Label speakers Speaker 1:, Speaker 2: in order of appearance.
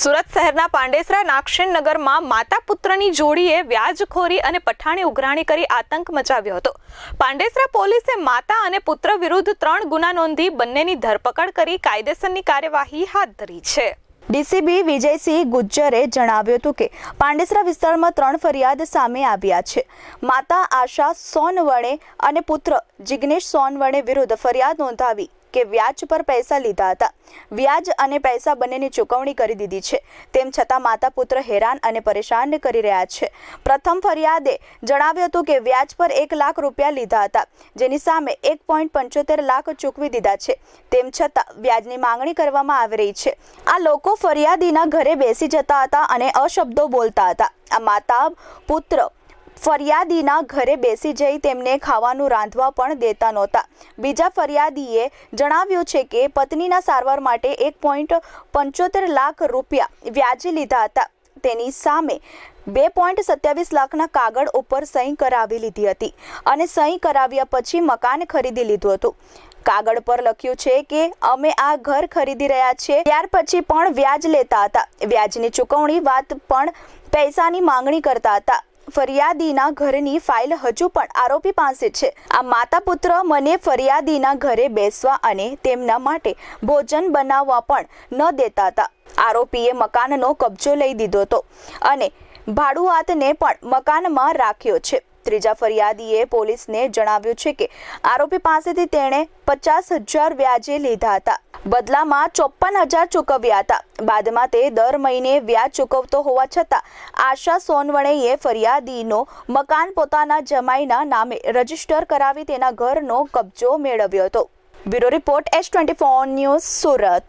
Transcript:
Speaker 1: સુરત શહેરના પાંડેસરા નાક્ષેન નગરમાં માતા પુત્રની જોડીએ વ્યાજખોરી અને પઠાણી ઉઘરાણી કરી આતંક મચાવ્યો હતો. પાંડેસરા પોલીસે માતા અને પુત્ર વિરુદ્ધ ત્રણ ગુના નોંધી બંનેની ધરપકડ કરી કાયદેસરની કાર્યવાહી હાથ ધરી છે.
Speaker 2: ડીસીબી વિજયસિંહ ગુજ્જરે જણાવ્યું હતું કે, પાંડેસરા વિસ્તારમાં ત્રણ ફરિયાદ સામે આવ્યા છે. માતા આશા સોનવણે અને પુત્ર જિગ્નેશ સોનવણે વિરુદ્ધ ફરિયાદ નોંધાવી કે વ્યાજ પર પૈસા લીધા હતા. વ્યાજ અને પૈસા બંનેની ચૂકવણી કરી દીધી છે. તેમ છતાં માતા પુત્ર હેરાન અને પરેશાન કરી રહ્યા છે. પ્રથમ ફરિયાદે જણાવ્યું હતું કે વ્યાજ પર એક લાખ રૂપિયા લીધા હતા, જેની સામે એક પોઈન્ટ પંચોતેર લાખ ચૂકવી દીધા છે. તેમ છતાં વ્યાજની માંગણી કરવામાં આવી રહી છે. આ લોકો ફરિયાદીના ઘરે બેસી જતા હતા અને અશબ્દો બોલતા હતા. આ માતા પુત્ર ફરિયાદીના ઘરે બેસી જઈ તેમને ખાવાનું રાંધવા પણ દેતા નહોતા. બીજા ફરિયાદીએ જણાવ્યું છે કે પત્નીના સારવાર માટે એક પોઈન્ટ પંચોતેર લાખ રૂપિયા વ્યાજે લીધા હતા. તેની સામે બે પોઈન્ટ સત્યાવીસ લાખના કાગળ ઉપર સહી કરાવી લીધી હતી અને સહી કરાવ્યા પછી મકાન ખરીદી લીધું હતું. કાગળ પર લખ્યું છે કે, અમે આ ઘર ખરીદી રહ્યા છીએ. ત્યાર પછી પણ વ્યાજ લેતા હતા. વ્યાજની ચૂકવણી વાત પણ પૈસાની માંગણી કરતા હતા. ફરિયાદીના ઘરની ફાઇલ હજુ પણ આરોપી પાસે છે. આ માતા પુત્ર મને ફરિયાદીના ઘરે બેસવા અને તેમના માટે ભોજન બનાવવા પણ ન દેતા હતા. આરોપીએ મકાનનો કબજો લઈ દીધો હતો અને ભાડુઆતને પણ મકાનમાં રાખ્યો છે. ત્રીજા ફરિયાદીએ પોલીસને જણાવ્યું છે કે આરોપી પાસેથી તેણે પચાસ હજાર વ્યાજે લીધા હતા. બદલામાં ચોપ્પન હજાર ચૂકવ્યા હતા. બાદમાં તે દર મહિને વ્યાજ ચૂકવતો હોવા છતાં આશા સોનવણેએ ફરિયાદીનો મકાન પોતાના જમાઈના નામે રજિસ્ટર કરાવી તેના ઘરનો કબજો મેળવ્યો હતો. Bureau report S twenty news Surat.